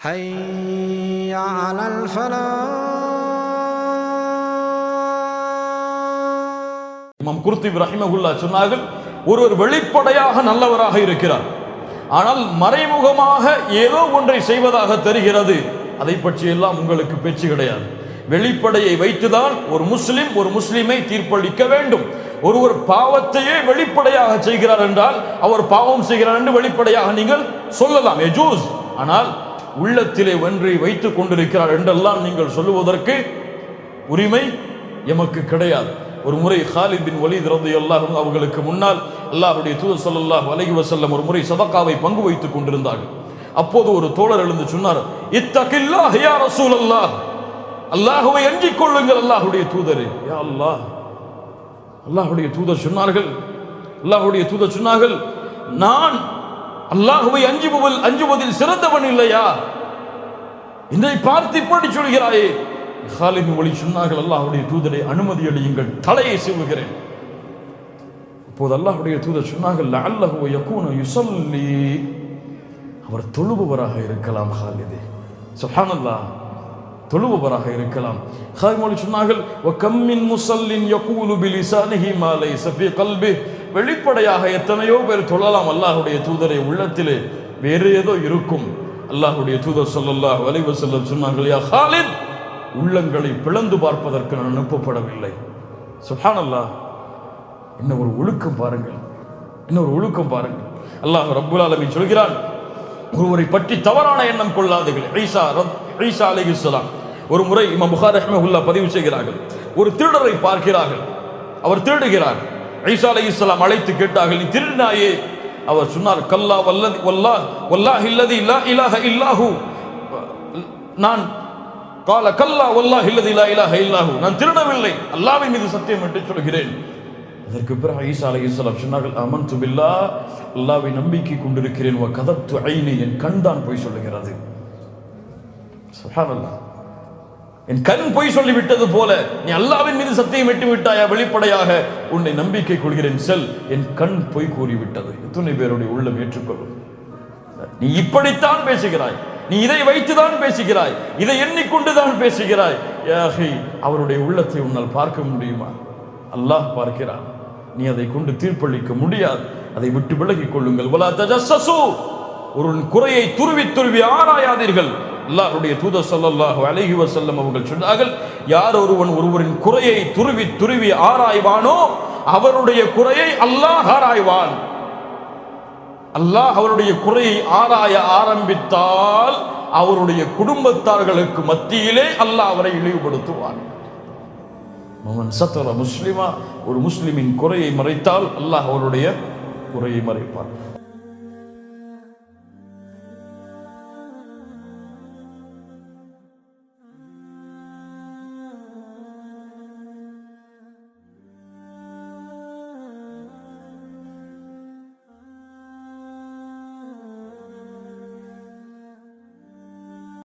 حي على الفلاح இமாம் குர்த்தி ரஹிமகுல்லா சொன்னார்கள் ஒருவர் வெளிப்படையாக நல்லவராக இருக்கிறார் ஆனால் மறைமுகமாக ஏதோ ஒன்றை செய்வதாக தெரிகிறது அதை பற்றி எல்லாம் உங்களுக்கு பேச்சு கிடையாது வெளிப்படையை வைத்துதான் ஒரு முஸ்லிம் ஒரு முஸ்லிமை தீர்ப்பளிக்க வேண்டும் ஒருவர் பாவத்தையே வெளிப்படையாக செய்கிறார் என்றால் அவர் பாவம் செய்கிறார் என்று வெளிப்படையாக நீங்கள் சொல்லலாம் எஜூஸ் ஆனால் உள்ளத்திலே ஒன்றை வைத்துக் கொண்டிருக்கிறார் என்றெல்லாம் நீங்கள் சொல்லுவதற்கு உரிமை எமக்கு கிடையாது. ஒரு முறை ஹாலித் பின் வலீத் எல்லாரும் அன்ஹு அவர்களுக்கு முன்னால் அல்லாஹுடைய தூதர் ஸல்லல்லாஹு வலகி வசல்லம் ஒரு முறை சதக்காவை பங்கு வைத்துக் கொண்டிருந்தார்கள். அப்போது ஒரு தோழர் எழுந்து சொன்னார் இத்தகில்லாஹ் ரசூல் அல்லாஹ் அல்லாஹுவை அஞ்சிக் கொள்ளுங்கள் அல்லாஹுடைய தூதரே. யா அல்லாஹ். அல்லாஹுடைய தூதர் சொன்னார்கள். அல்லாஹுடைய தூதர் சொன்னார்கள் நான் அல்லாஹுவை அஞ்சுபவல் அஞ்சுவதில் சிறந்தவன் இல்லையா? என்னை பார்த்து இப்படி சொல்கிறாயே? ஹாலிமி ஒளி சொன்னார்கள் அல்லாஹுடைய தூதரை அனுமதி அளியுங்கள் தலையை சிவுகிறேன். அப்போது அல்லாஹுடைய தூதர் சொன்னார்கள் லஅல்லஹு யகூனு யுஸல்லி. அவர் தொழுபவராக இருக்கலாம் ஹாலிதே. சுஹானல்லா தொழுபவராக இருக்கலாம். ஹாலிமொழி சொன்னார்கள் ஒ கம்மின் முசல்லின் யகூலு பிலிசானிஹி மாலை லைஸ கல்பே கல்பி வெளிப்படையாக எத்தனையோ பேர் தொழலாம் அல்லாஹுடைய தூதரை உள்ளத்திலே வேறு ஏதோ இருக்கும். அல்லாஹுடைய தூதர் சொல்லல்லா வலைவு செல்லம் சொன்னார்கள் யா ஹாலித் உள்ளங்களை பிளந்து பார்ப்பதற்கு நான் அனுப்பப்படவில்லை. சுப்ஹானல்லாஹ் என்ன ஒரு ஒழுக்கம் பாருங்கள் என்ன ஒரு ஒழுக்கம் பாருங்கள். அல்லாஹ் ரப்புல் ஆலமீன் சொல்கிறான் ஒருவரை பற்றி தவறான எண்ணம் கொள்ளாதீர்கள். ஈசா ரப்- ஈசா அலைஹிஸ்ஸலாம் ஒரு முறை இமாம் புகார் ரஹ்மஹுல்லா பதிவு செய்கிறார்கள் ஒரு திருடரை பார்க்கிறார்கள் அவர் திருடுகிறார். ஈசா இஸ்லாம் அழைத்து கேட்டார்கள் நீ திருடினாயே அவர் சொன்னார் கல்லா வல்லதி வல்லாஹ் வல்லாஹ் இல்லதி இல்லா இலாஹ இல்லாஹு. நான் கால கல்லா வல்லாஹ் இல்லதி இல்லா இலாஹ இல்லாஹு. நான் திருடவில்லை அல்லாவின் மீது சத்தியம் என்று சொல்கிறேன். அதற்கு பிறகு ஈசா இஸ்லாம் சொன்னார்கள் அமன் துபில்லா அல்லாவை நம்பிக்கை கொண்டிருக்கிறேன் கதத்து கதப்து ஐனி. என் கண் தான் போய் சொல்லுகிறது. சுஹானல்லா என் கண் பொய் சொல்லி விட்டது போல நீ அல்லாவின் மீது சத்தியம் விட்டு விட்டாயா வெளிப்படையாக? உன்னை நம்பிக்கை கொள்கிறேன் செல். என் கண் பொய் கூறிவிட்டது. எத்தனை பேருடைய உள்ளம் ஏற்றுக்கொள்ளும்? நீ இப்படித்தான் பேசுகிறாய். நீ இதை வைத்துதான் பேசுகிறாய். இதை எண்ணிக்கொண்டுதான் பேசுகிறாய். யாஹி அவருடைய உள்ளத்தை உன்னால் பார்க்க முடியுமா? அல்லாஹ் பார்க்கிறான். நீ அதை கொண்டு தீர்ப்பளிக்க முடியாது. அதை விட்டு விலகிக் கொள்ளுங்கள். வலா ஒரு குறையை துருவி துருவி ஆராயாதீர்கள். அல்லாஹுடைய தூதர் சொல்லல்லாஹு அலைஹி வசல்லம் அவர்கள் சொன்னார்கள் யார் ஒருவன் ஒருவரின் குறையை துருவி துருவி ஆராய்வானோ அவருடைய குறையை அல்லாஹ் ஆராய்வான். அல்லாஹ் அவருடைய குறையை ஆராய ஆரம்பித்தால் அவருடைய குடும்பத்தார்களுக்கு மத்தியிலே அல்லாஹ் அவரை இழிவுபடுத்துவான். சத்தர முஸ்லிமா ஒரு முஸ்லிமின் குறையை மறைத்தால் அல்லாஹ் அவருடைய குறையை மறைப்பான்.